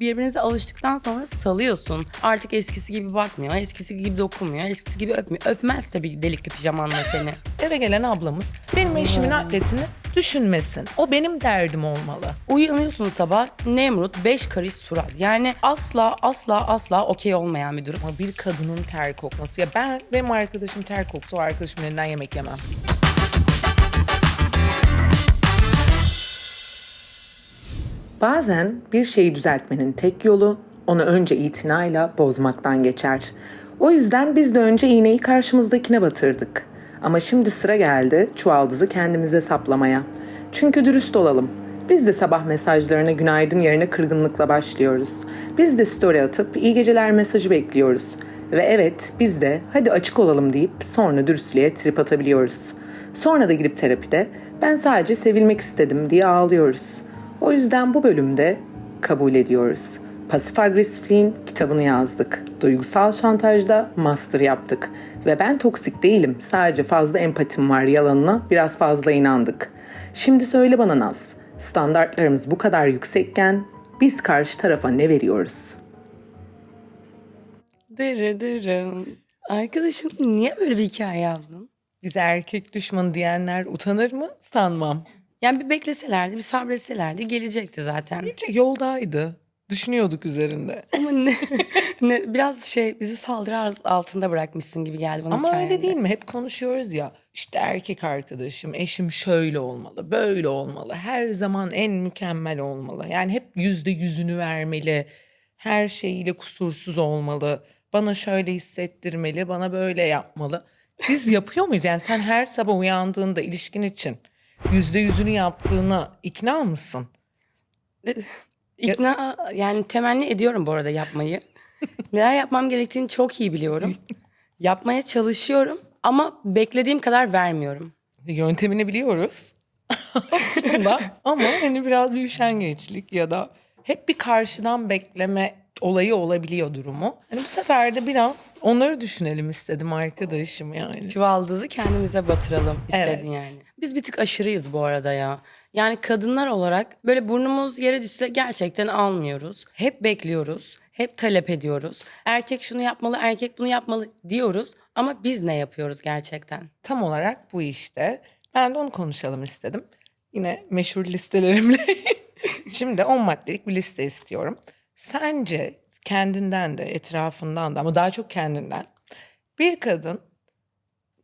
Birbirinize alıştıktan sonra salıyorsun. Artık eskisi gibi bakmıyor, eskisi gibi dokunmuyor, eskisi gibi öpmüyor. Öpmez tabii delikli pijamanla seni. Eve gelen ablamız benim eşimin atletini düşünmesin. O benim derdim olmalı. Uyanıyorsun sabah Nemrut 5 karış surat. Yani asla asla asla okey olmayan bir durum. Ama bir kadının ter kokması. Ya ben benim arkadaşım ter koksa o arkadaşımın elinden yemek yemem. Bazen bir şeyi düzeltmenin tek yolu onu önce itinayla bozmaktan geçer. O yüzden biz de önce iğneyi karşımızdakine batırdık. Ama şimdi sıra geldi çuvaldızı kendimize saplamaya. Çünkü dürüst olalım. Biz de sabah mesajlarına günaydın yerine kırgınlıkla başlıyoruz. Biz de story atıp iyi geceler mesajı bekliyoruz. Ve evet biz de hadi açık olalım deyip sonra dürüstlüğe trip atabiliyoruz. Sonra da gidip terapide ben sadece sevilmek istedim diye ağlıyoruz. O yüzden bu bölümde kabul ediyoruz. Pasif agresifliğin kitabını yazdık. Duygusal şantajda master yaptık. Ve ben toksik değilim. Sadece fazla empatim var yalanına biraz fazla inandık. Şimdi söyle bana Naz. Standartlarımız bu kadar yüksekken biz karşı tarafa ne veriyoruz? Dırı dırım. Arkadaşım niye böyle bir hikaye yazdın? Bize erkek düşmanı diyenler utanır mı? Sanmam. Yani bir bekleselerdi, bir sabretselerdi gelecekti zaten. Yoldaydı. Düşünüyorduk üzerinde. Ama ne, ne- biraz şey bizi saldırı al- altında bırakmışsın gibi geldi bana Ama öyle hikayende. değil mi? Hep konuşuyoruz ya. İşte erkek arkadaşım, eşim şöyle olmalı, böyle olmalı. Her zaman en mükemmel olmalı. Yani hep yüzde yüzünü vermeli. Her şeyiyle kusursuz olmalı. Bana şöyle hissettirmeli, bana böyle yapmalı. Biz yapıyor muyuz? Yani sen her sabah uyandığında ilişkin için yüzde yüzünü yaptığına ikna mısın? İkna yani temenni ediyorum bu arada yapmayı. Neler yapmam gerektiğini çok iyi biliyorum. Yapmaya çalışıyorum ama beklediğim kadar vermiyorum. Yöntemini biliyoruz aslında ama hani biraz bir üşengeçlik ya da hep bir karşıdan bekleme olayı olabiliyor durumu. Hani bu sefer de biraz onları düşünelim istedim arkadaşım yani. Çuvaldızı kendimize batıralım istedin Evet. yani. Biz bir tık aşırıyız bu arada ya. Yani kadınlar olarak böyle burnumuz yere düşse gerçekten almıyoruz. Hep bekliyoruz. Hep talep ediyoruz. Erkek şunu yapmalı, erkek bunu yapmalı diyoruz. Ama biz ne yapıyoruz gerçekten? Tam olarak bu işte. Ben de onu konuşalım istedim. Yine meşhur listelerimle. Şimdi 10 maddelik bir liste istiyorum. Sence kendinden de etrafından da ama daha çok kendinden bir kadın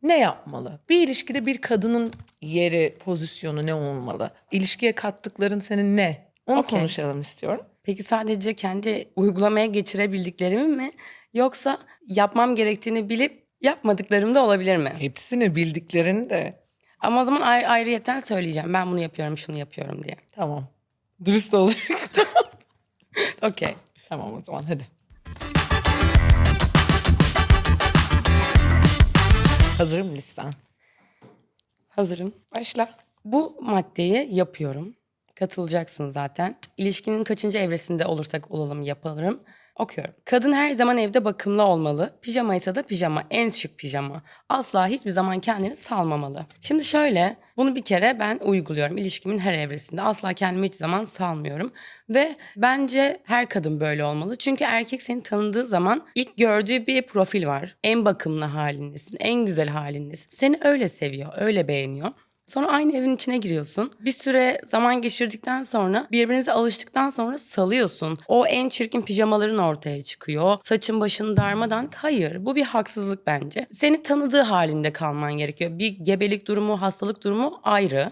ne yapmalı? Bir ilişkide bir kadının yeri, pozisyonu ne olmalı? İlişkiye kattıkların senin ne? Onu Okey. konuşalım istiyorum. Peki sadece kendi uygulamaya geçirebildiklerimi mi? Yoksa yapmam gerektiğini bilip yapmadıklarım da olabilir mi? Hepsini bildiklerini de Ama o zaman ayrı, ayrıyetten söyleyeceğim. Ben bunu yapıyorum, şunu yapıyorum diye. tamam. Dürüst olacaksın. Okey. tamam o zaman hadi. Hazırım listen. Hazırım. Başla. Bu maddeyi yapıyorum. Katılacaksın zaten. İlişkinin kaçıncı evresinde olursak olalım yaparım. Okuyorum. Kadın her zaman evde bakımlı olmalı. Pijama ise de pijama. En şık pijama. Asla hiçbir zaman kendini salmamalı. Şimdi şöyle. Bunu bir kere ben uyguluyorum. İlişkimin her evresinde. Asla kendimi hiçbir zaman salmıyorum. Ve bence her kadın böyle olmalı. Çünkü erkek seni tanıdığı zaman ilk gördüğü bir profil var. En bakımlı halindesin. En güzel halindesin. Seni öyle seviyor. Öyle beğeniyor. Sonra aynı evin içine giriyorsun. Bir süre zaman geçirdikten sonra birbirinize alıştıktan sonra salıyorsun. O en çirkin pijamaların ortaya çıkıyor. Saçın başın darmadan. Hayır bu bir haksızlık bence. Seni tanıdığı halinde kalman gerekiyor. Bir gebelik durumu, hastalık durumu ayrı.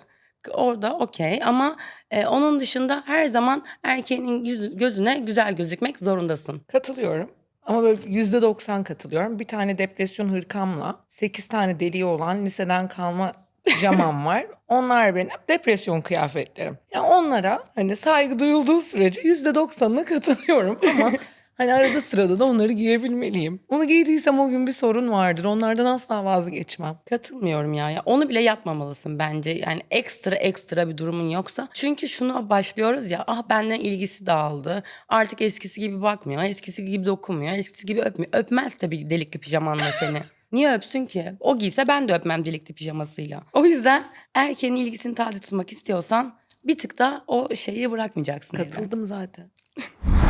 Orada okey ama e, onun dışında her zaman erkeğin yüzü, gözüne güzel gözükmek zorundasın. Katılıyorum. Ama böyle yüzde doksan katılıyorum. Bir tane depresyon hırkamla sekiz tane deliği olan liseden kalma pijamam var. Onlar benim depresyon kıyafetlerim. Yani onlara hani saygı duyulduğu sürece yüzde doksanına katılıyorum ama hani arada sırada da onları giyebilmeliyim. Onu giydiysem o gün bir sorun vardır. Onlardan asla vazgeçmem. Katılmıyorum ya. ya. Onu bile yapmamalısın bence. Yani ekstra ekstra bir durumun yoksa. Çünkü şuna başlıyoruz ya. Ah benden ilgisi dağıldı. Artık eskisi gibi bakmıyor. Eskisi gibi dokunmuyor. Eskisi gibi öpmüyor. Öpmez tabii delikli pijamanla seni. Niye öpsün ki? O giyse ben de öpmem delikli pijamasıyla. O yüzden erkeğin ilgisini taze tutmak istiyorsan bir tık da o şeyi bırakmayacaksın. Katıldım zaten.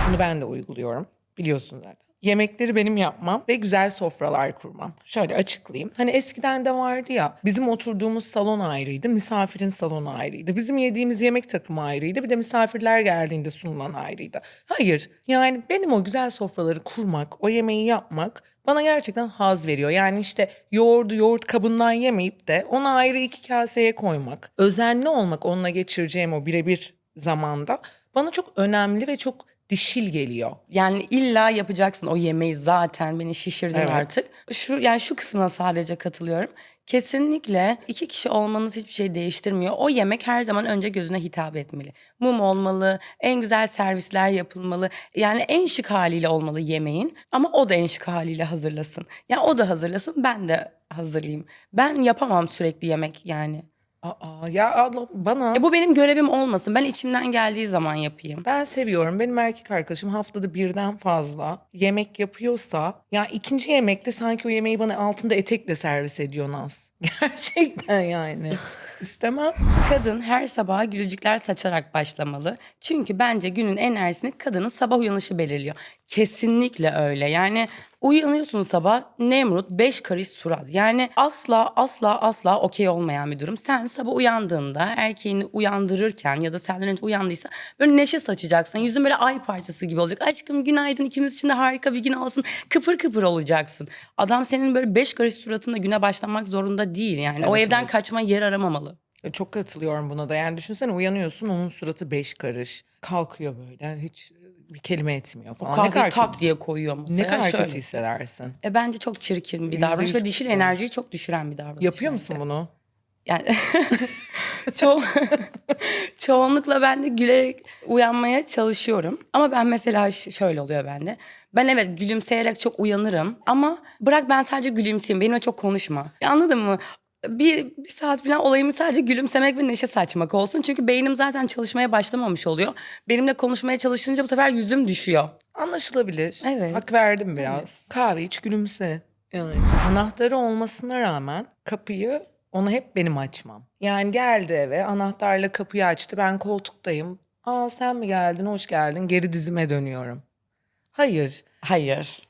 Bunu ben de uyguluyorum. Biliyorsun zaten. Yemekleri benim yapmam ve güzel sofralar kurmam. Şöyle açıklayayım. Hani eskiden de vardı ya bizim oturduğumuz salon ayrıydı, misafirin salonu ayrıydı. Bizim yediğimiz yemek takımı ayrıydı. Bir de misafirler geldiğinde sunulan ayrıydı. Hayır yani benim o güzel sofraları kurmak, o yemeği yapmak bana gerçekten haz veriyor. Yani işte yoğurdu yoğurt kabından yemeyip de onu ayrı iki kaseye koymak, özenli olmak onunla geçireceğim o birebir zamanda bana çok önemli ve çok dişil geliyor. Yani illa yapacaksın o yemeği zaten beni şişirdin Evet. artık. Şu yani şu kısmına sadece katılıyorum. Kesinlikle iki kişi olmanız hiçbir şey değiştirmiyor. O yemek her zaman önce gözüne hitap etmeli. Mum olmalı, en güzel servisler yapılmalı. Yani en şık haliyle olmalı yemeğin ama o da en şık haliyle hazırlasın. Yani o da hazırlasın, ben de hazırlayayım. Ben yapamam sürekli yemek yani. Aa ya Allah bana E bu benim görevim olmasın. Ben içimden geldiği zaman yapayım. ben seviyorum. Benim erkek arkadaşım haftada birden fazla yemek yapıyorsa ya ikinci yemekte sanki o yemeği bana altında etekle servis ediyor Naz. Gerçekten yani. İstemem. Kadın her sabaha gülücükler saçarak başlamalı. Çünkü bence günün enerjisini kadının sabah uyanışı belirliyor. Kesinlikle öyle. Yani uyanıyorsun sabah Nemrut beş karış surat. Yani asla asla asla okey olmayan bir durum. Sen sabah uyandığında erkeğini uyandırırken ya da senden önce uyandıysa böyle neşe saçacaksın. Yüzün böyle ay parçası gibi olacak. Aşkım günaydın ikimiz için de harika bir gün olsun. Kıpır kıpır olacaksın. Adam senin böyle beş karış suratında güne başlamak zorunda değil yani. o Evet, evden evet. kaçma yer aramamalı. E, Çok katılıyorum buna da. Yani düşünsene uyanıyorsun onun suratı beş karış. Kalkıyor böyle hiç bir kelime etmiyor falan. ne Kahveyi kadar tak kötü, diye koyuyor masaya. ne kadar Şöyle. kötü hissedersin. E bence çok çirkin bir davranış ve dişil enerjiyi çok düşüren bir davranış. Yapıyor bence. musun bunu? Yani ço çoğunlukla ben de gülerek uyanmaya çalışıyorum. Ama ben mesela şöyle oluyor bende. Ben evet gülümseyerek çok uyanırım ama bırak ben sadece gülümseyeyim benimle çok konuşma. Anladın mı? Bir, bir saat falan olayımı sadece gülümsemek ve neşe saçmak olsun. Çünkü beynim zaten çalışmaya başlamamış oluyor. Benimle konuşmaya çalışınca bu sefer yüzüm düşüyor. Anlaşılabilir. Evet. Hak verdim biraz. Kahve iç gülümse. Yani anahtarı olmasına rağmen kapıyı onu hep benim açmam. Yani geldi eve anahtarla kapıyı açtı ben koltuktayım. Aa sen mi geldin hoş geldin geri dizime dönüyorum. Hayır. Hayır.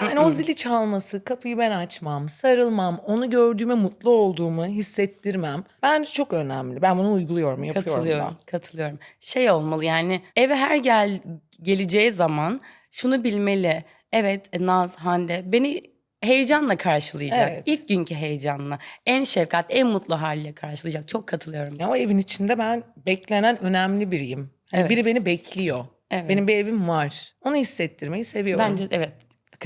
Yani o zili çalması, kapıyı ben açmam, sarılmam, onu gördüğüme mutlu olduğumu hissettirmem. Bence çok önemli. Ben bunu uyguluyorum, yapıyorum Katılıyorum, da. katılıyorum. Şey olmalı yani eve her gel geleceği zaman şunu bilmeli. Evet e, Naz, Hande beni heyecanla karşılayacak. Evet. İlk günkü heyecanla. En şefkat, en mutlu haliyle karşılayacak. Çok katılıyorum. Ya o evin içinde ben beklenen önemli biriyim. Hani Evet. Biri beni bekliyor. Evet. Benim bir evim var. Onu hissettirmeyi seviyorum. Bence evet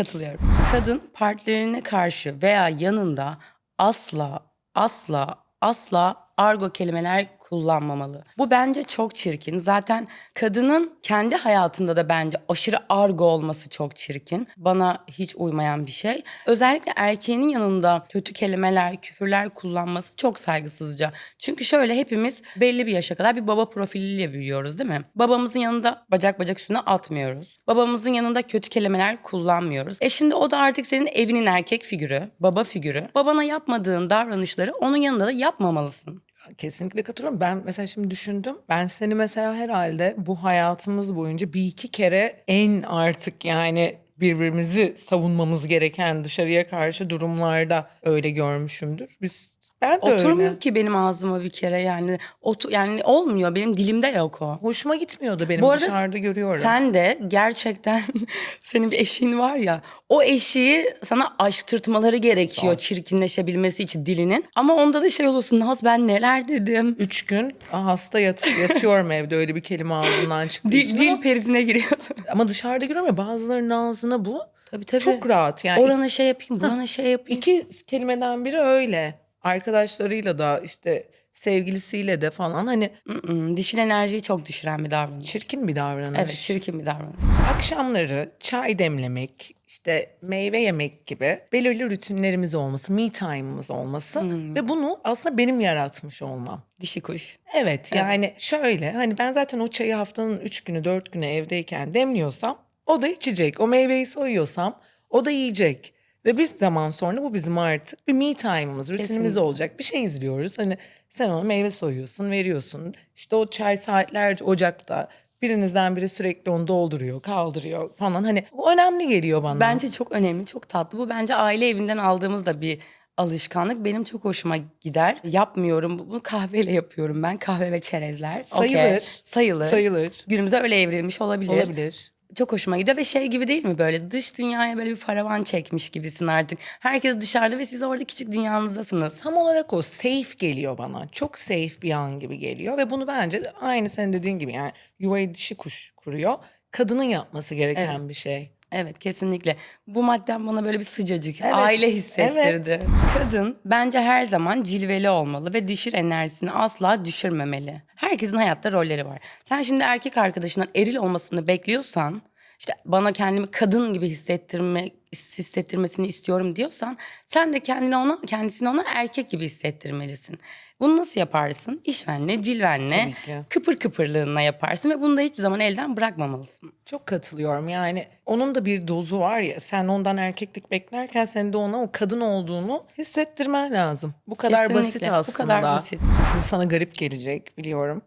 katılıyorum. Kadın partnerine karşı veya yanında asla asla asla argo kelimeler kullanmamalı. Bu bence çok çirkin. Zaten kadının kendi hayatında da bence aşırı argo olması çok çirkin. Bana hiç uymayan bir şey. Özellikle erkeğinin yanında kötü kelimeler, küfürler kullanması çok saygısızca. Çünkü şöyle hepimiz belli bir yaşa kadar bir baba profiliyle büyüyoruz değil mi? Babamızın yanında bacak bacak üstüne atmıyoruz. Babamızın yanında kötü kelimeler kullanmıyoruz. E şimdi o da artık senin evinin erkek figürü, baba figürü. Babana yapmadığın davranışları onun yanında da yapmamalısın. Kesinlikle katılıyorum. Ben mesela şimdi düşündüm. Ben seni mesela herhalde bu hayatımız boyunca bir iki kere en artık yani birbirimizi savunmamız gereken dışarıya karşı durumlarda öyle görmüşümdür. Biz ben de Oturmuyor öyle. ki benim ağzıma bir kere yani. Otu yani olmuyor benim dilimde yok o. Hoşuma gitmiyordu benim Bu arada dışarıda görüyorum. Sen de gerçekten senin bir eşin var ya o eşiği sana aştırtmaları gerekiyor çirkinleşebilmesi için dilinin. Ama onda da şey olursun Naz ben neler dedim. Üç gün hasta yat yatıyorum evde öyle bir kelime ağzımdan çıktığı Dil, dil ama, perizine giriyor. ama dışarıda görüyorum ya bazılarının ağzına bu tabii tabii. çok rahat yani. Orana şey yapayım burana şey yapayım. İki kelimeden biri öyle. Arkadaşlarıyla da işte sevgilisiyle de falan hani Mm-mm, Dişil enerjiyi çok düşüren bir davranış. çirkin bir davranış. Evet çirkin bir davranış. Akşamları çay demlemek, işte meyve yemek gibi belirli rutinlerimiz olması, me time'ımız olması ve bunu aslında benim yaratmış olmam. Dişi kuş. Evet yani şöyle hani ben zaten o çayı haftanın üç günü dört günü evdeyken demliyorsam o da içecek. O meyveyi soyuyorsam o da yiyecek. Ve biz zaman sonra bu bizim artık bir me time'ımız, rutinimiz Kesinlikle. olacak. Bir şey izliyoruz. Hani sen ona meyve soyuyorsun, veriyorsun. İşte o çay saatlerce ocakta Birinizden biri sürekli onu dolduruyor, kaldırıyor falan. Hani bu önemli geliyor bana. Bence çok önemli, çok tatlı. Bu bence aile evinden aldığımız da bir alışkanlık. Benim çok hoşuma gider. Yapmıyorum. Bunu kahveyle yapıyorum ben. Kahve ve çerezler. Sayılır. Sayılır. sayılır. Günümüze öyle evrilmiş olabilir. Olabilir. Çok hoşuma gidiyor ve şey gibi değil mi böyle dış dünyaya böyle bir paravan çekmiş gibisin artık. Herkes dışarıda ve siz orada küçük dünyanızdasınız. Tam olarak o safe geliyor bana. Çok safe bir an gibi geliyor ve bunu bence aynı senin dediğin gibi yani yuvayı dişi kuş kuruyor. Kadının yapması gereken bir şey. Evet kesinlikle. Bu madden bana böyle bir sıcacık, Evet, aile hissettirdi. Kadın bence her zaman cilveli olmalı ve dişil enerjisini asla düşürmemeli. Herkesin hayatta rolleri var. Sen şimdi erkek arkadaşından eril olmasını bekliyorsan, işte bana kendimi kadın gibi hissettirme hissettirmesini istiyorum diyorsan, sen de kendini ona kendisini ona erkek gibi hissettirmelisin. Bunu nasıl yaparsın? İşvenle, cilvenle, kıpır kıpırlığına yaparsın ve bunu da hiçbir zaman elden bırakmamalısın. Çok katılıyorum yani onun da bir dozu var ya sen ondan erkeklik beklerken sen de ona o kadın olduğunu hissettirmen lazım. Bu kadar basit Kesinlikle, bu aslında. kadar basit. Bu sana garip gelecek biliyorum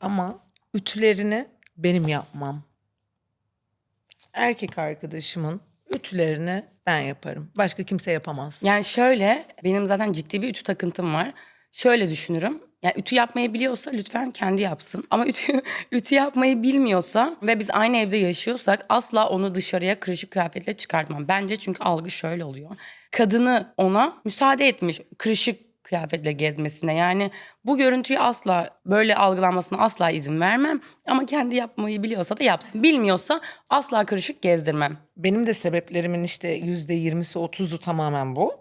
ama ütülerini benim yapmam. Erkek arkadaşımın ütülerini ben yaparım. Başka kimse yapamaz. Yani şöyle benim zaten ciddi bir ütü takıntım var. Şöyle düşünürüm. Yani ütü yapmayı biliyorsa lütfen kendi yapsın. Ama ütü, ütü yapmayı bilmiyorsa ve biz aynı evde yaşıyorsak asla onu dışarıya kırışık kıyafetle çıkartmam. Bence çünkü algı şöyle oluyor. Kadını ona müsaade etmiş kırışık kıyafetle gezmesine. Yani bu görüntüyü asla böyle algılanmasına asla izin vermem. Ama kendi yapmayı biliyorsa da yapsın. Bilmiyorsa asla kırışık gezdirmem. Benim de sebeplerimin işte yüzde yirmisi otuzu tamamen bu.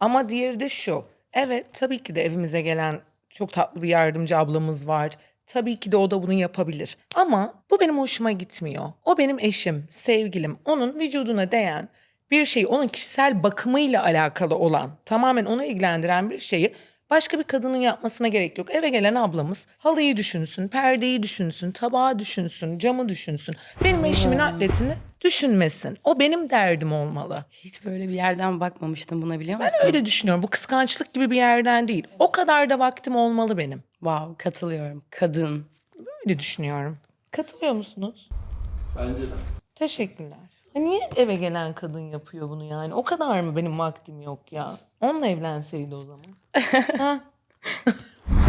Ama diğeri de şu. Evet tabii ki de evimize gelen çok tatlı bir yardımcı ablamız var. Tabii ki de o da bunu yapabilir. Ama bu benim hoşuma gitmiyor. O benim eşim, sevgilim. Onun vücuduna değen bir şey, onun kişisel bakımıyla alakalı olan, tamamen onu ilgilendiren bir şeyi başka bir kadının yapmasına gerek yok. Eve gelen ablamız halıyı düşünsün, perdeyi düşünsün, tabağı düşünsün, camı düşünsün. Benim eşimin atletini düşünmesin. O benim derdim olmalı. Hiç böyle bir yerden bakmamıştım buna biliyor musun? Ben öyle düşünüyorum. Bu kıskançlık gibi bir yerden değil. O kadar da vaktim olmalı benim. Wow katılıyorum. Kadın. Öyle düşünüyorum. Katılıyor musunuz? Bence de. Teşekkürler. Ha, Niye eve gelen kadın yapıyor bunu yani? O kadar mı benim vaktim yok ya? Onunla evlenseydi o zaman. ha?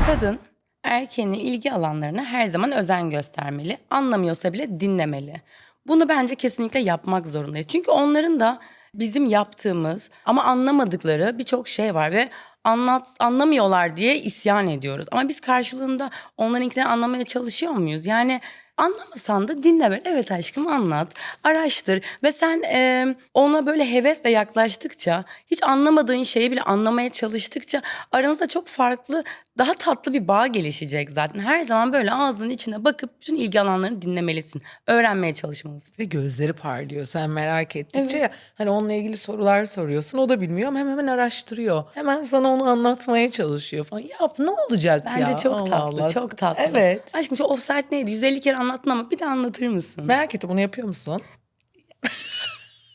Kadın erkeğinin ilgi alanlarına her zaman özen göstermeli. Anlamıyorsa bile dinlemeli. Bunu bence kesinlikle yapmak zorundayız. Çünkü onların da bizim yaptığımız ama anlamadıkları birçok şey var ve anlat anlamıyorlar diye isyan ediyoruz. Ama biz karşılığında onlarınkileri anlamaya çalışıyor muyuz? Yani anlamasan da dinle. Evet aşkım anlat, araştır ve sen e, ona böyle hevesle yaklaştıkça, hiç anlamadığın şeyi bile anlamaya çalıştıkça aranızda çok farklı, daha tatlı bir bağ gelişecek zaten. Her zaman böyle ağzının içine bakıp bütün ilgi alanlarını dinlemelisin. Öğrenmeye çalışmalısın. Ve gözleri parlıyor sen merak ettikçe. ya. Hani onunla ilgili sorular soruyorsun. O da bilmiyor ama hemen hemen araştırıyor. Hemen sana onu anlatmaya çalışıyor falan. Ya ne olacak ya? Bence çok Allah tatlı, Allah. çok tatlı. Evet. Aşkım şu offside neydi? 150 kere anlattın ama bir de anlatır mısın? Merak ettim bunu yapıyor musun?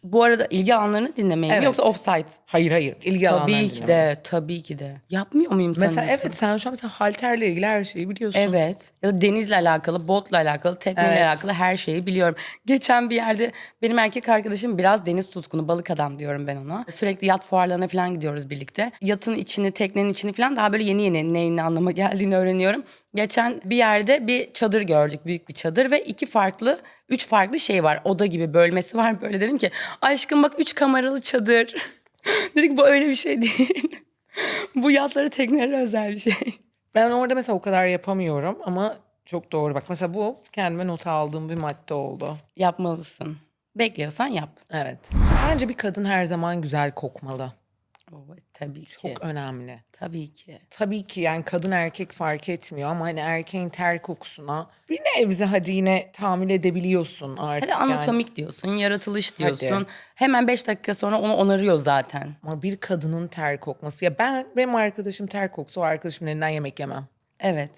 Bu arada ilgi alanlarını dinlemeyi mi Evet. yoksa offside? Hayır hayır. İlgi alanlarını Tabii ki dinlemek. de, tabii ki de. Yapmıyor muyum Mesela sanıyorsun? evet sen şu an mesela halterle ilgili her şeyi biliyorsun. Evet. Ya da denizle alakalı, botla alakalı, tekneyle Evet. alakalı her şeyi biliyorum. Geçen bir yerde benim erkek arkadaşım biraz deniz tutkunu, balık adam diyorum ben ona. Sürekli yat fuarlarına falan gidiyoruz birlikte. Yatın içini, teknenin içini falan daha böyle yeni yeni neyin ne anlama geldiğini öğreniyorum. Geçen bir yerde bir çadır gördük, büyük bir çadır ve iki farklı, üç farklı şey var. Oda gibi bölmesi var. Böyle dedim ki aşkım bak üç kameralı çadır. Dedik bu öyle bir şey değil. bu yatları teknelere özel bir şey. Ben orada mesela o kadar yapamıyorum ama çok doğru. Bak mesela bu kendime not aldığım bir madde oldu. Yapmalısın. Bekliyorsan yap. Evet. Bence bir kadın her zaman güzel kokmalı. Oo, tabii ki. Çok önemli. Tabii ki. Tabii ki yani kadın erkek fark etmiyor ama hani erkeğin ter kokusuna bir nebze hadi yine tahammül edebiliyorsun artık. Hadi yani. anatomik diyorsun, yaratılış diyorsun. Hadi. Hemen beş dakika sonra onu onarıyor zaten. Ama bir kadının ter kokması. Ya ben benim arkadaşım ter koksa o arkadaşımın elinden yemek yemem. Evet.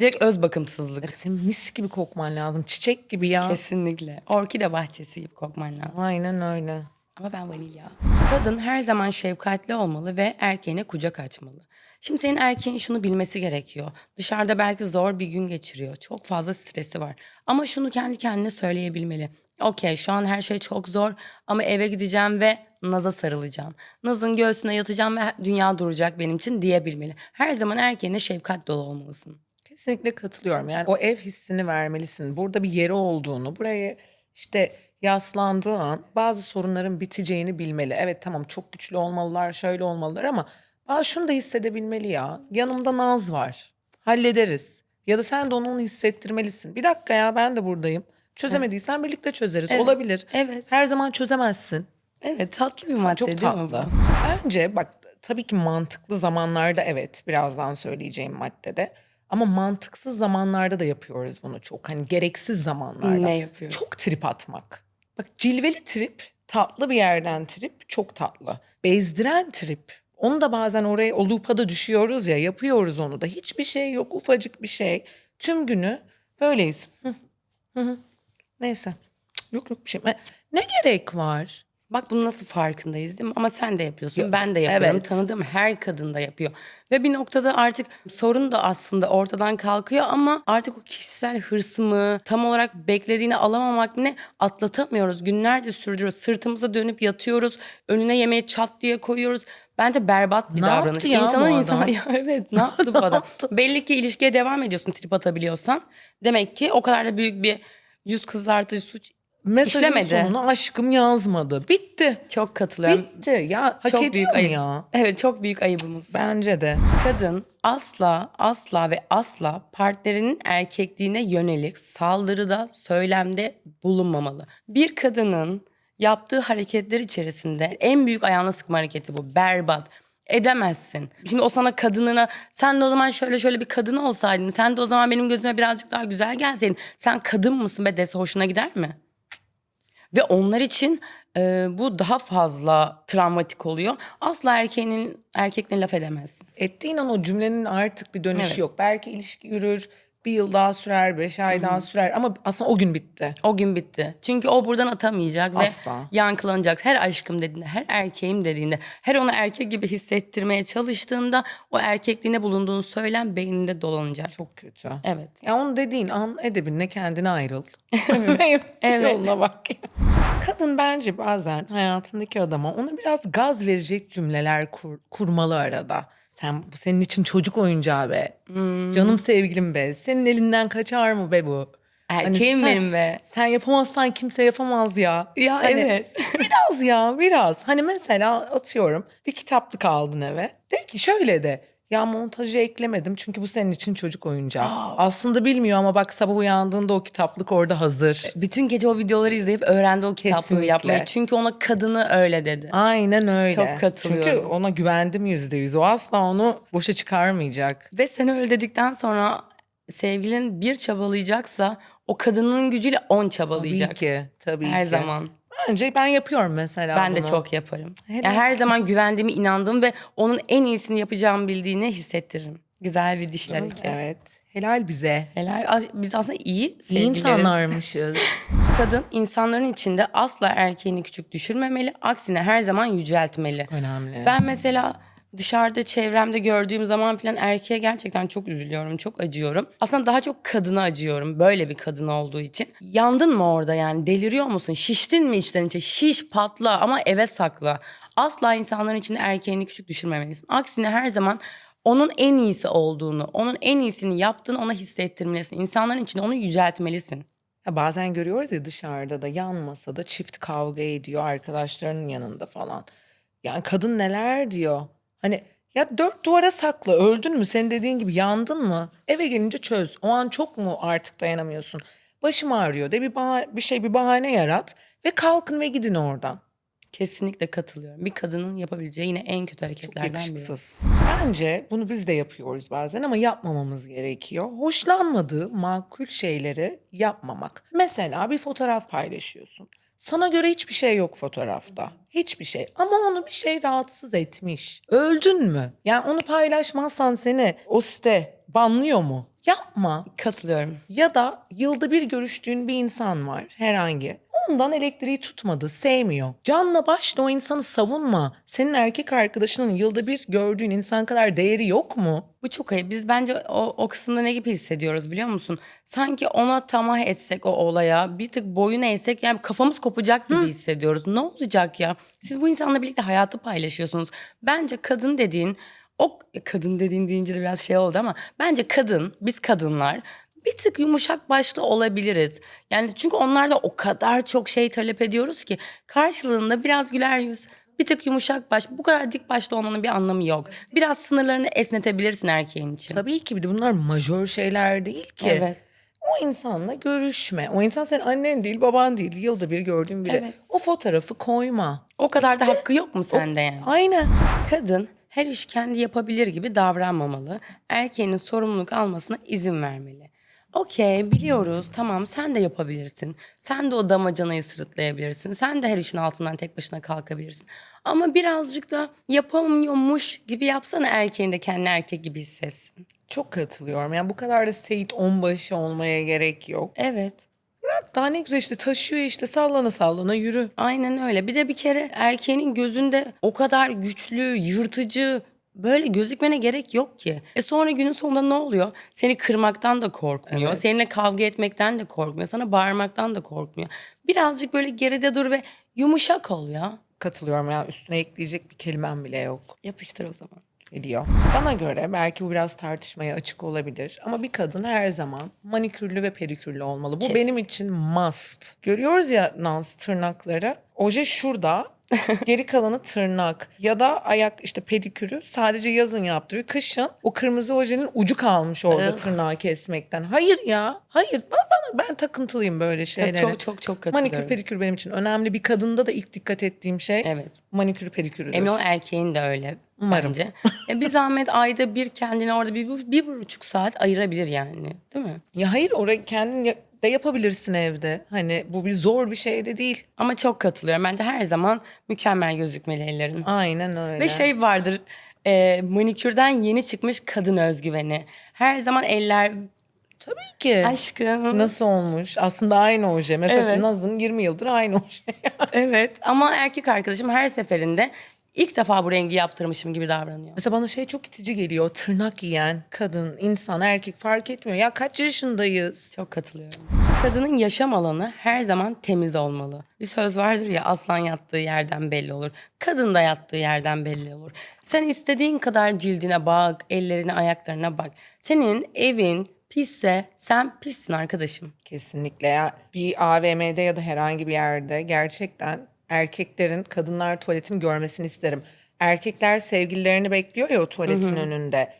Direkt öz bakımsızlık. Evet senin mis gibi kokman lazım. Çiçek gibi ya. Kesinlikle. Orkide bahçesi gibi kokman lazım. Aynen öyle. Ama ben vanilya. Kadın her zaman şefkatli olmalı ve erkeğine kucak açmalı. Şimdi senin erkeğin şunu bilmesi gerekiyor. Dışarıda belki zor bir gün geçiriyor. Çok fazla stresi var. Ama şunu kendi kendine söyleyebilmeli. Okey şu an her şey çok zor ama eve gideceğim ve Naz'a sarılacağım. Naz'ın göğsüne yatacağım ve dünya duracak benim için diyebilmeli. Her zaman erkeğine şefkat dolu olmalısın. Kesinlikle katılıyorum. Yani o ev hissini vermelisin. Burada bir yeri olduğunu, buraya işte yaslandığı an bazı sorunların biteceğini bilmeli. Evet tamam çok güçlü olmalılar, şöyle olmalılar ama bazı şunu da hissedebilmeli ya. Yanımda Naz var. Hallederiz. Ya da sen de onu hissettirmelisin. Bir dakika ya ben de buradayım. Çözemediysen birlikte çözeriz. Evet. Olabilir. Evet. Her zaman çözemezsin. Evet tatlı bir madde Çok değil mi bu? tatlı. Bence bak tabii ki mantıklı zamanlarda evet birazdan söyleyeceğim maddede. Ama mantıksız zamanlarda da yapıyoruz bunu çok. Hani gereksiz zamanlarda. Ne yapıyoruz? Çok trip atmak. Bak cilveli trip, tatlı bir yerden trip çok tatlı. Bezdiren trip. Onu da bazen oraya o loop'a da düşüyoruz ya yapıyoruz onu da. Hiçbir şey yok ufacık bir şey. Tüm günü böyleyiz. Neyse. Yok yok bir şey. Ne gerek var? Bak bunu nasıl farkındayız değil mi? Ama sen de yapıyorsun, Yok, ben de yapıyorum. evet. Tanıdığım her kadın da yapıyor. Ve bir noktada artık sorun da aslında ortadan kalkıyor ama artık o kişisel hırs mı, tam olarak beklediğini alamamak ne atlatamıyoruz. Günlerce sürdürüyoruz. Sırtımıza dönüp yatıyoruz. Önüne yemeği çat diye koyuyoruz. Bence berbat bir Ne davranış. yaptı ya bu İnsanın adam? ya evet ne yaptı bu adam? Belli ki ilişkiye devam ediyorsun trip atabiliyorsan. Demek ki o kadar da büyük bir yüz kızartıcı suç Mesajın İşlemedi. sonuna aşkım yazmadı. Bitti. çok katılıyorum. Bitti. Ya hak çok ediyor büyük mu ayıp. ya? Evet çok büyük ayıbımız. Bence de. Kadın asla asla ve asla partnerinin erkekliğine yönelik saldırıda, söylemde bulunmamalı. Bir kadının yaptığı hareketler içerisinde en büyük ayağına sıkma hareketi bu. Berbat. Edemezsin. Şimdi o sana kadınına sen de o zaman şöyle şöyle bir kadın olsaydın. Sen de o zaman benim gözüme birazcık daha güzel gelseydin. Sen kadın mısın be dese hoşuna gider mi? Ve onlar için e, bu daha fazla travmatik oluyor. Asla erkeğinin erkekle laf edemezsin. Ettiğin an o cümlenin artık bir dönüşü Evet. yok. Belki ilişki yürür, bir yıl daha sürer, beş ay daha sürer ama aslında o gün bitti. O gün bitti. Çünkü o buradan atamayacak Asla. ve yankılanacak. Her aşkım dediğinde, her erkeğim dediğinde, her onu erkek gibi hissettirmeye çalıştığında o erkekliğine bulunduğunu söylem beyninde dolanacak. Çok kötü. Evet. Ya onu dediğin an edebinle kendine ayrıl. Evet. Yoluna bak. Kadın bence bazen hayatındaki adama ona biraz gaz verecek cümleler kur- kurmalı arada. Sen bu senin için çocuk oyuncağı be. Hmm. Canım sevgilim be. Senin elinden kaçar mı be bu? Hani Erkeğim sen- benim be. Sen yapamazsan kimse yapamaz ya. Ya Hani evet. Biraz ya biraz. Hani mesela atıyorum bir kitaplık aldın eve. De ki şöyle de. Ya montajı eklemedim çünkü bu senin için çocuk oyuncağı. Aslında bilmiyor ama bak sabah uyandığında o kitaplık orada hazır. Bütün gece o videoları izleyip öğrendi o kitaplığı Kesinlikle. yapmayı. Çünkü ona kadını öyle dedi. Aynen öyle. Çok katılıyorum. Çünkü ona güvendim yüzde yüz. O asla onu boşa çıkarmayacak. Ve sen öyle dedikten sonra sevgilin bir çabalayacaksa o kadının gücüyle on çabalayacak. Tabii ki. Tabii Her ki. zaman. Bence ben yapıyorum mesela Ben de bunu. çok yaparım. Helal. Yani her zaman güvendiğimi inandığım ve onun en iyisini yapacağımı bildiğini hissettiririm. Güzel bir dişler iki. Evet. Helal bize. Helal. Biz aslında iyi İyi sevgilileriz. insanlarmışız. Kadın insanların içinde asla erkeğini küçük düşürmemeli. Aksine her zaman yüceltmeli. Önemli. Ben mesela dışarıda çevremde gördüğüm zaman falan erkeğe gerçekten çok üzülüyorum, çok acıyorum. Aslında daha çok kadına acıyorum böyle bir kadın olduğu için. Yandın mı orada yani deliriyor musun? Şiştin mi içten içe? Şiş, patla ama eve sakla. Asla insanların içinde erkeğini küçük düşürmemelisin. Aksine her zaman onun en iyisi olduğunu, onun en iyisini yaptığını ona hissettirmelisin. İnsanların içinde onu yüceltmelisin. Ya bazen görüyoruz ya dışarıda da yan masada çift kavga ediyor arkadaşlarının yanında falan. Yani kadın neler diyor. Hani ya dört duvara sakla öldün mü senin dediğin gibi yandın mı eve gelince çöz. O an çok mu artık dayanamıyorsun. Başım ağrıyor de bir, bah- bir şey bir bahane yarat ve kalkın ve gidin oradan. Kesinlikle katılıyorum. Bir kadının yapabileceği yine en kötü hareketlerden biri. Yakışıksız. Bence bunu biz de yapıyoruz bazen ama yapmamamız gerekiyor. Hoşlanmadığı makul şeyleri yapmamak. Mesela bir fotoğraf paylaşıyorsun. Sana göre hiçbir şey yok fotoğrafta. Hiçbir şey. Ama onu bir şey rahatsız etmiş. Öldün mü? Yani onu paylaşmazsan seni o site banlıyor mu? Yapma. Katılıyorum. Ya da yılda bir görüştüğün bir insan var herhangi. Ondan elektriği tutmadı, sevmiyor. Canla başla o insanı savunma. Senin erkek arkadaşının yılda bir gördüğün insan kadar değeri yok mu? Bu çok ayıp. Biz bence o, o kısımda ne gibi hissediyoruz biliyor musun? Sanki ona tamah etsek o olaya bir tık boyun eğsek yani kafamız kopacak gibi hissediyoruz. Ne olacak ya? Siz bu insanla birlikte hayatı paylaşıyorsunuz. Bence kadın dediğin o kadın dediğin deyince de biraz şey oldu ama bence kadın biz kadınlar bir tık yumuşak başlı olabiliriz. Yani çünkü onlarda o kadar çok şey talep ediyoruz ki karşılığında biraz güler yüz, bir tık yumuşak baş, bu kadar dik başlı olmanın bir anlamı yok. Biraz sınırlarını esnetebilirsin erkeğin için. Tabii ki bir de bunlar majör şeyler değil ki. Evet. O insanla görüşme. O insan senin annen değil, baban değil. Yılda bir gördüğün bile. Evet. O fotoğrafı koyma. O kadar da hakkı yok mu sende yani? Aynen. Kadın her iş kendi yapabilir gibi davranmamalı. Erkeğinin sorumluluk almasına izin vermeli. Okey biliyoruz tamam sen de yapabilirsin. Sen de o damacanayı sırıtlayabilirsin. Sen de her işin altından tek başına kalkabilirsin. Ama birazcık da yapamıyormuş gibi yapsana erkeğin de kendi erkek gibi hissetsin. Çok katılıyorum. Yani bu kadar da Seyit onbaşı olmaya gerek yok. Evet. Bırak daha ne güzel işte taşıyor işte sallana sallana yürü. Aynen öyle. Bir de bir kere erkeğinin gözünde o kadar güçlü, yırtıcı böyle gözükmene gerek yok ki. E sonra günün sonunda ne oluyor? Seni kırmaktan da korkmuyor. Evet. Seninle kavga etmekten de korkmuyor. Sana bağırmaktan da korkmuyor. Birazcık böyle geride dur ve yumuşak ol ya. Katılıyorum ya üstüne ekleyecek bir kelimem bile yok. Yapıştır o zaman. geliyor. Bana göre belki bu biraz tartışmaya açık olabilir ama bir kadın her zaman manikürlü ve pedikürlü olmalı. Bu Kesin. benim için must. Görüyoruz ya Nans tırnakları. Oje şurada. Geri kalanı tırnak ya da ayak işte pedikürü sadece yazın yaptırıyor. Kışın o kırmızı ojenin ucu kalmış orada Ugh. tırnağı kesmekten. Hayır ya. Hayır. Ben, bana, ben takıntılıyım böyle şeylere. çok çok çok katılıyorum. Manikür pedikür benim için önemli. Bir kadında da ilk dikkat ettiğim şey Evet. manikür pedikürüdür. Emin ol erkeğin de öyle Umarım. bence. E bir zahmet ayda bir kendine orada bir, bir, bir buçuk saat ayırabilir yani. Değil mi? Ya hayır orayı kendin ya- de yapabilirsin evde. Hani bu bir zor bir şey de değil. Ama çok katılıyorum. Bence her zaman mükemmel gözükmeli ellerin. Aynen öyle. Ve şey vardır e, manikürden yeni çıkmış kadın özgüveni. Her zaman eller Tabii ki. aşkım. Nasıl olmuş? Aslında aynı oje. Mesela Evet. Naz'ın 20 yıldır aynı oje. Evet ama erkek arkadaşım her seferinde ilk defa bu rengi yaptırmışım gibi davranıyor. Mesela bana şey çok itici geliyor. Tırnak yiyen kadın, insan, erkek fark etmiyor. Ya kaç yaşındayız? Çok katılıyorum. Kadının yaşam alanı her zaman temiz olmalı. Bir söz vardır ya aslan yattığı yerden belli olur. Kadın da yattığı yerden belli olur. Sen istediğin kadar cildine bak, ellerine, ayaklarına bak. Senin evin pisse sen pissin arkadaşım. Kesinlikle ya. Bir AVM'de ya da herhangi bir yerde gerçekten erkeklerin kadınlar tuvaletini görmesini isterim. Erkekler sevgililerini bekliyor ya o tuvaletin önünde.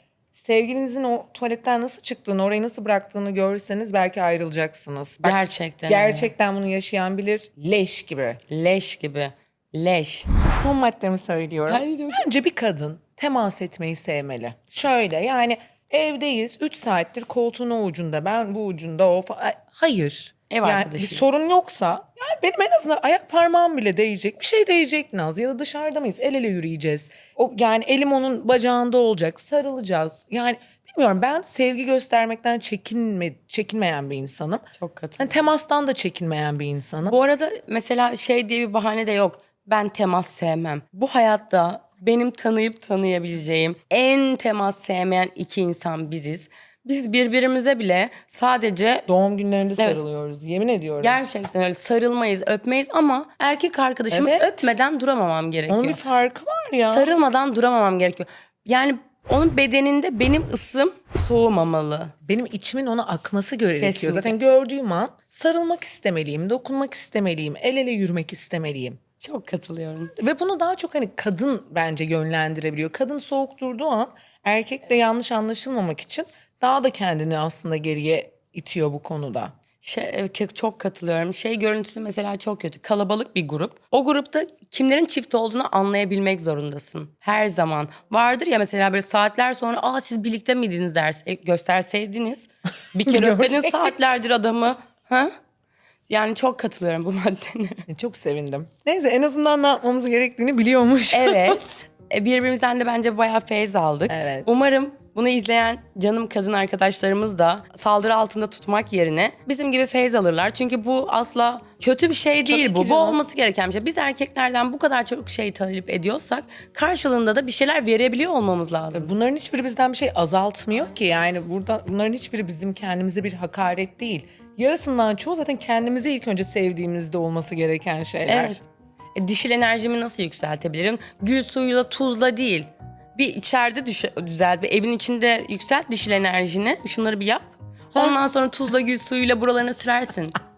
Sevgilinizin o tuvaletten nasıl çıktığını, orayı nasıl bıraktığını görseniz belki ayrılacaksınız. Bak, Gerçekten öyle. Gerçekten bunu yaşayan bilir. Leş gibi. Leş gibi. Leş. Son maddemi söylüyorum. Hadi bakalım. Bence bir kadın temas etmeyi sevmeli. Şöyle yani evdeyiz 3 saattir koltuğun o ucunda ben bu ucunda o fa- Hayır. Ev yani bir sorun yoksa yani benim en azından ayak parmağım bile değecek. Bir şey değecek Naz ya da dışarıda mıyız? El ele yürüyeceğiz. O yani elim onun bacağında olacak. Sarılacağız. Yani bilmiyorum ben sevgi göstermekten çekinme, çekinmeyen bir insanım. Çok katılıyorum. Hani temastan da çekinmeyen bir insanım. Bu arada mesela şey diye bir bahane de yok. Ben temas sevmem. Bu hayatta benim tanıyıp tanıyabileceğim en temas sevmeyen iki insan biziz. Biz birbirimize bile sadece Doğum günlerinde Evet. sarılıyoruz. Yemin ediyorum. gerçekten öyle sarılmayız, öpmeyiz ama erkek arkadaşımı Evet. öpmeden duramamam gerekiyor. Onun bir farkı var ya. Sarılmadan duramamam gerekiyor. Yani onun bedeninde benim ısım soğumamalı. Benim içimin ona akması gerekiyor. Kesinlikle. Zaten gördüğüm an sarılmak istemeliyim, dokunmak istemeliyim, el ele yürümek istemeliyim. Çok katılıyorum. Ve bunu daha çok hani kadın bence yönlendirebiliyor. Kadın soğuk durduğu an erkek de yanlış anlaşılmamak için daha da kendini aslında geriye itiyor bu konuda. Şey, çok katılıyorum. Şey görüntüsü mesela çok kötü. Kalabalık bir grup. O grupta kimlerin çift olduğunu anlayabilmek zorundasın. Her zaman. Vardır ya mesela böyle saatler sonra aa siz birlikte miydiniz ders e, gösterseydiniz. Bir kere Görseydik. saatlerdir adamı. Ha? Yani çok katılıyorum bu maddene. E, Çok sevindim. Neyse en azından ne yapmamız gerektiğini biliyormuş. Evet. E, Birbirimizden de bence bayağı feyz aldık. Evet. Umarım Bunu izleyen canım kadın arkadaşlarımız da saldırı altında tutmak yerine bizim gibi feyz alırlar. Çünkü bu asla kötü bir şey değil ki bu. Bu canım. olması gereken bir şey. Biz erkeklerden bu kadar çok şey talep ediyorsak karşılığında da bir şeyler verebiliyor olmamız lazım. Bunların hiçbiri bizden bir şey azaltmıyor ki. Yani burada bunların hiçbiri bizim kendimize bir hakaret değil. Yarısından çoğu zaten kendimizi ilk önce sevdiğimizde olması gereken şeyler. Evet. E, dişil enerjimi nasıl yükseltebilirim? Gül suyuyla tuzla değil. Bir içeride düş- düzelt, bir evin içinde yükselt dişil enerjini. Şunları bir yap. Ondan sonra tuzla gül suyuyla buralarına sürersin.